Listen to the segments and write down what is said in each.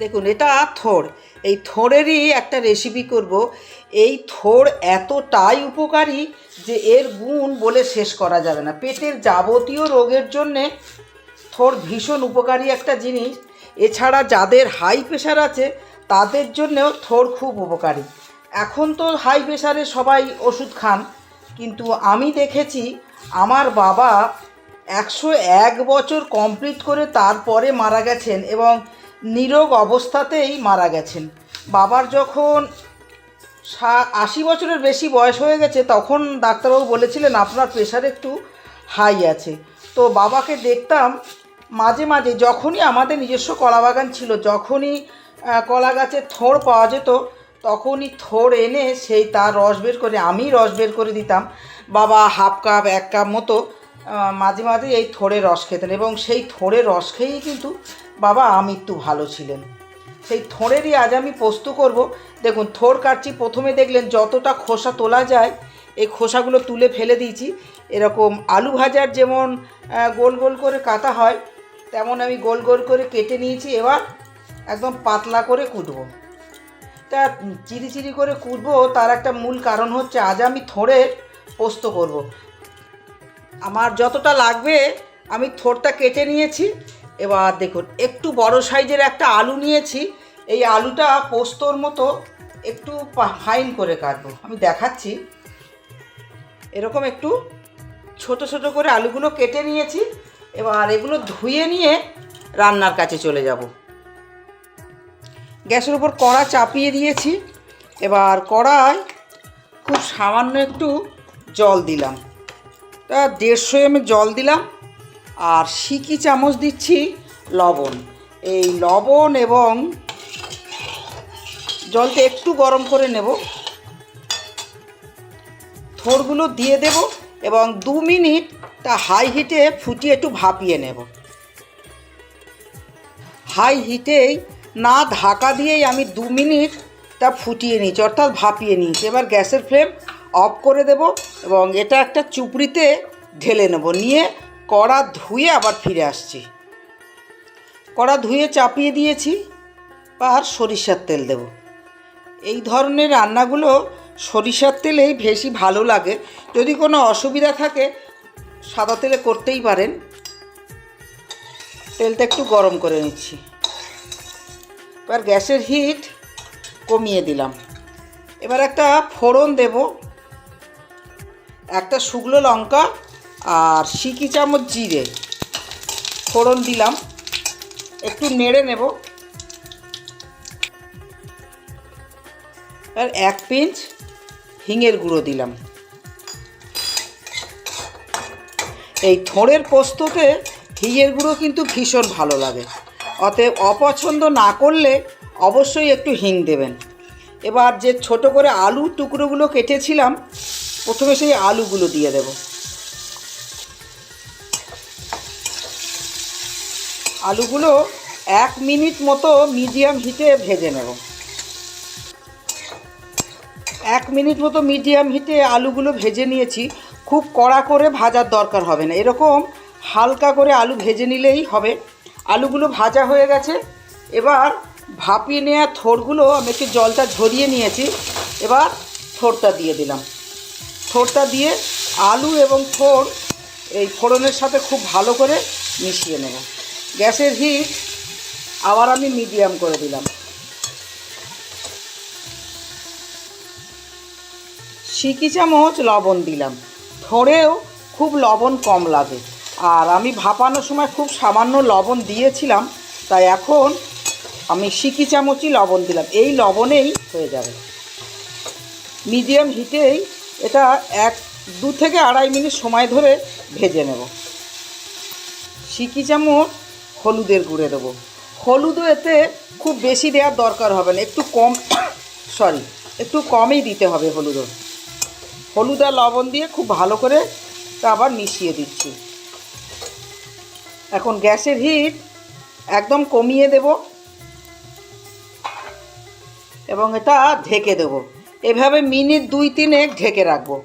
দেখুন, এটা থোড় এই থোড়েরই একটা রেসিপি করব। এই থোর এতটাই উপকারী যে এর গুণ বলে শেষ করা যাবে না। পেটের যাবতীয় রোগের জন্যে থোড় ভীষণ উপকারী একটা জিনিস। এছাড়া যাদের হাই প্রেশার আছে, তাদের জন্যেও থোড় খুব উপকারী। এখন তো হাই প্রেশারে সবাই ওষুধ খান, কিন্তু আমি দেখেছি আমার বাবা একশো এক বছর কমপ্লিট করে তারপরে মারা গেছেন এবং নিরোগ অবস্থাতেই মারা গেছেন। বাবার যখন আশি বছরের বেশি বয়স হয়ে গেছে, তখন ডাক্তারবাবু বলেছিলেন, আপনার প্রেশার একটু হাই আছে। তো বাবাকে দেখতাম মাঝে মাঝে, যখনই আমাদের নিজস্ব কলা বাগান ছিল, যখনই কলা গাছের থোড় পাওয়া যেত, তখনই থোড় এনে সেই তার রস বের করে, আমি রস বের করে দিতাম। বাবা হাফ কাপ, এক কাপ মতো মাঝে মাঝে এই থোড়ের রস খেতেন এবং সেই থোড়ের রস খেয়েই কিন্তু বাবা আমৃত্যু ভালো ছিলেন। সেই থোড়েরই আজ আমি পোস্ত করব। দেখুন থোড় কাটছি, প্রথমে দেখলেন যতটা খোসা তোলা যায়, এই খোসাগুলো তুলে ফেলে দিয়েছি। এরকম আলু ভাজার যেমন গোল গোল করে কাটা হয়, তেমন আমি গোল গোল করে কেটে নিয়েছি। এবার একদম পাতলা করে কুটবো। তা চিরি চিরি করে কুটবো, তার একটা মূল কারণ হচ্ছে আজ আমি থোড়ে পোস্ত করব। আমার যতটা লাগবে, আমি থোড়টা কেটে নিয়েছি। এবার দেখুন, একটু বড় সাইজের একটা আলু নিয়েছি। এই আলুটা পোস্তর মতো একটু ফাইন করে কাটবো। আমি দেখাচ্ছি। এরকম একটু ছোট ছোট করে আলুগুলো কেটে নিয়েছি। এবার এগুলো ধুয়ে নিয়ে রান্নার কাছে চলে যাব। গ্যাসের উপর কড়া চাপিয়ে দিয়েছি। এবার কড়ায় খুব সামান্য একটু জল দিলাম। তা দেড়শো এম জল দিলাম আর সিকি চামচ দিচ্ছি লবণ। এই লবণ এবং জলটা একটু গরম করে নেব। থোড়গুলো দিয়ে দেব এবং দু মিনিট তা হাই হিটে ফুটিয়ে একটু ভাপিয়ে নেব। হাই হিটেই না ঢাকা দিয়েই আমি দু মিনিট তা ফুটিয়ে নিয়েছি, অর্থাৎ ভাপিয়ে নিয়েছি। এবার গ্যাসের ফ্লেম অফ করে দেব এবং এটা একটা চুপড়িতে ঢেলে নেব। নিয়ে কড়া ধুয়ে আবার ফিরে আসছি। কড়া ধুয়ে চাপিয়ে দিয়েছি আর সরিষার তেল দেব। এই ধরনের রান্নাগুলো সরিষার তেলেই বেশি ভালো লাগে। যদি কোনো অসুবিধা থাকে, সাদা তেলে করতেই পারেন। তেলটা একটু গরম করে নিচ্ছি। এবার গ্যাসের হিট কমিয়ে দিলাম। এবার একটা ফোড়ন দেব। একটা শুকনো লঙ্কা আর সিকি চামচ জিরে। ফোড়ন দিলাম। একটু নেড়ে নেব। আর এক পিঞ্চ হিঙের গুঁড়ো দিলাম। এই থোড়ের পোস্ততে হিঙের গুঁড়ো কিন্তু ভীষণ ভালো লাগে। অতএব অপছন্দ না করলে অবশ্যই একটু হিং দেবেন। এবার যে ছোট করে আলু টুকরোগুলো কেটেছিলাম প্রথমে সেই আলুগুলো দিয়ে দেব। আলুগুলো এক মিনিট মতো মিডিয়াম হিটে ভেজে নেব। এক মিনিট মতো মিডিয়াম হিটে আলুগুলো ভেজে নিয়েছি। খুব কড়া করে ভাজার দরকার হবে না। এরকম হালকা করে আলু ভেজে নিলেই হবে। আলুগুলো ভাজা হয়ে গেছে। এবার ভাপিয়ে নেওয়া থোড়গুলো আমি একটু জলটা ঝরিয়ে নিয়েছি। এবার থোড়টা দিয়ে দিলাম। থোড়টা দিয়ে আলু এবং থোড় এই ফোড়নের সাথে খুব ভালো করে মিশিয়ে নেব। গ্যাসের হিট আবার আমি মিডিয়াম করে দিলাম। সিকি চামচ লবণ দিলাম। থোড়েও খুব লবণ কম লাগে। আর আমি ভাপানোর সময় খুব সামান্য লবণ দিয়েছিলাম, তাই এখন আমি সিকি চামচই লবণ দিলাম। এই লবণেই হয়ে যাবে। মিডিয়াম হিটেই এটা এক, দু থেকে আড়াই মিনিট সময় ধরে ভেজে নেব। সিকি চামচ হলুদের গুঁড়ে দেবো। হলুদও এতে খুব বেশি দেওয়ার দরকার হবে না, একটু কম, সরি, একটু কমই দিতে হবে হলুদও। হলুদ আর লবণ দিয়ে খুব ভালো করে তা আবার মিশিয়ে দিচ্ছি। এখন গ্যাসের হিট একদম কমিয়ে দেব এবং এটা ঢেকে দেব। এভাবে মিনিট দুই তিনেক ঢেকে রাখব।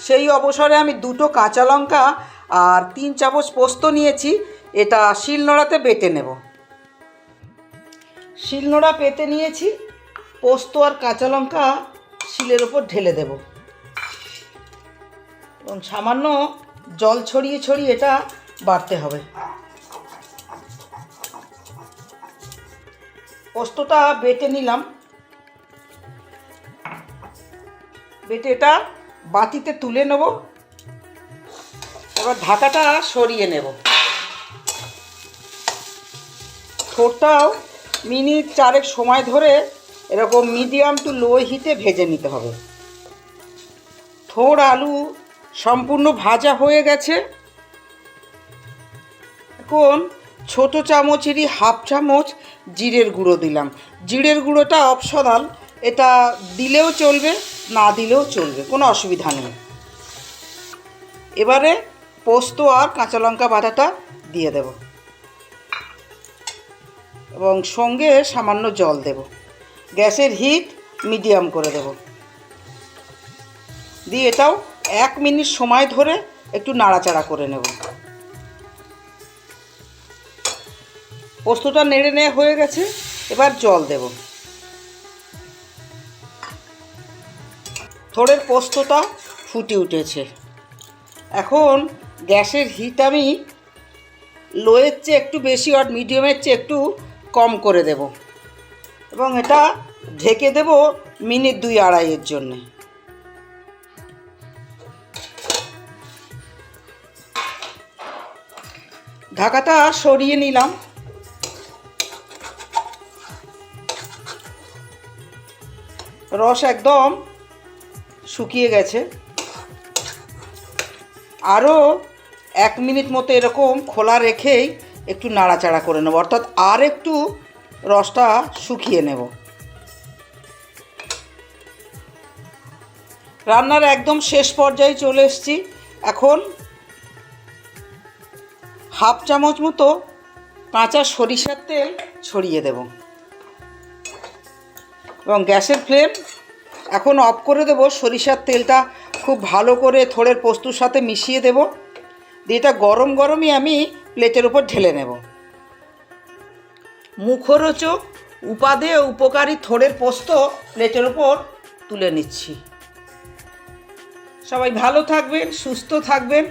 সেই অবসরে আমি দুটো কাঁচা লঙ্কা আর তিন চামচ পোস্ত নিয়েছি, এটা শিলনোড়াতে বেটে নেব। শিলনোড়া পেতে নিয়েছি, পোস্ত আর কাঁচা লঙ্কা শিলের ওপর ঢেলে দেব। এবং সামান্য জল ছড়িয়ে ছড়িয়ে এটা বাড়তে হবে। পোস্তটা বেটে নিলাম। বেটে এটা বাটিতে তুলে নেব। এবার ঢাকাটা সরিয়ে নেব। ঠোঁটটাও মিনিট চারেক সময় ধরে এরকম মিডিয়াম টু লো হিটে ভেজে নিতে হবে। থোড় আলু সম্পূর্ণ ভাজা হয়ে গেছে। এখন ছোট চামচেরই হাফ চামচ জিরের গুঁড়ো দিলাম। জিরের গুঁড়োটা অপশনাল। এটা দিলেও চলবে, না দিলেও চলবে, কোনো অসুবিধা নেই। এবারে পোস্ত আর কাঁচা লঙ্কা বাটাটা দিয়ে দেব। এবং সঙ্গে সামান্য জল দেব। গ্যাসের হিট মিডিয়াম করে দেব। দিয়ে এটাও এক মিনিট সময় ধরে একটু নাড়াচাড়া করে নেব। পোস্তটা নেড়ে নেওয়া হয়ে গেছে, এবার জল দেব। থোড়ের পোস্তটা ফুটে উঠেছে। এখন গ্যাসের হিট আমি লোয়ের চেয়ে একটু বেশি আর মিডিয়ামের চেয়ে একটু কম করে দেব। এবং এটা ঢেকে দেব মিনিট দুই আড়াইয়ের জন্যে। ঢাকাটা সরিয়ে নিলাম। রস একদম শুকিয়ে গেছে। আরও এক মিনিট মতো এরকম খোলা রেখেই একটু নাড়াচাড়া করে নেব। অর্থাৎ আর একটু রসটা শুকিয়ে নেব। রান্নার একদম শেষ পর্যায়ে চলে এসেছি। এখন হাফ চামচ মতো কাঁচা সরিষার তেল ছড়িয়ে দেব। এবং গ্যাসের ফ্লেম এখন অফ করে দেবো। সরিষার তেলটা খুব ভালো করে থোড়ের পোস্তুর সাথে মিশিয়ে দেব। দিয়ে এটা গরম গরমই আমি প্লেটের উপর ঢেলে নেব। মুখরোচক উপাদেয় উপকারী থোড়ের পোস্ত প্লেটের উপর তুলে নিচ্ছি। সবাই ভালো থাকবেন, সুস্থ থাকবেন।